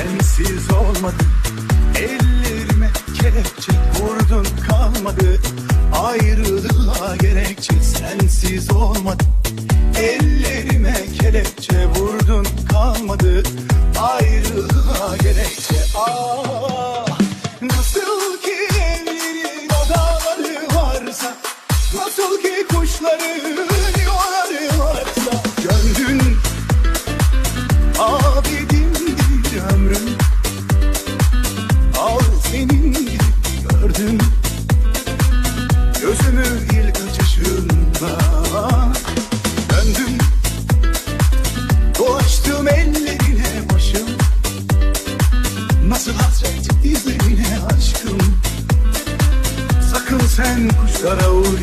sensiz olmadı. Ellerime kelepçe vurdun kalmadı. Ayrılığa gerekçe sensiz olmadı. Ellerime kelepçe vurdun kalmadı. Ayrılığa gerekçe ah Nasıl ki evlerin odaları varsa Nasıl ki kuşların İlk açışında Döndüm. Dolaştım ellerine başım. Nasıl hasret dizlerine aşkım. Sakın sen kuşlara uy